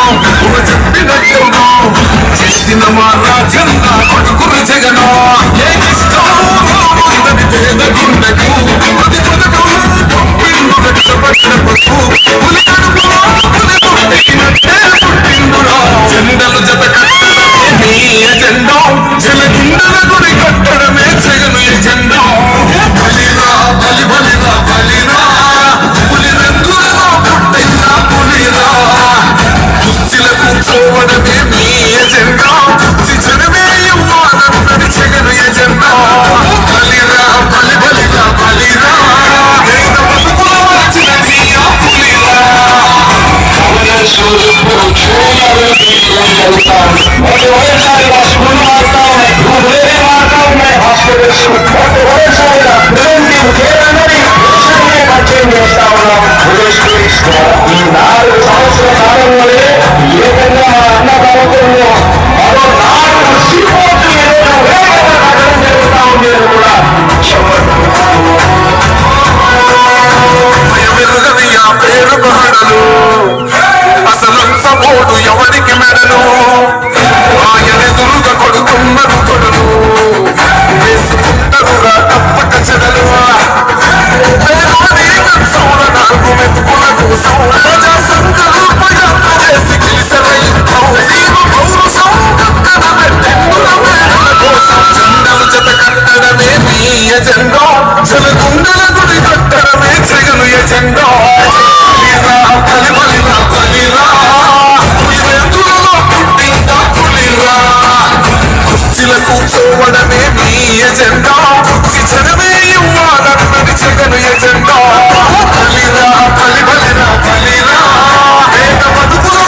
Whoa! over the ఎజెండో. జన గుండెల గుడి కట్టడమే జగను ఎజెండో. కూర్చోవడమే మీ ఎజెండా. జనమే ఇవ్వాలన్నది జగను ఎజెండా. బలిరా బలి బలిరా బలిరా వేద బతుకుల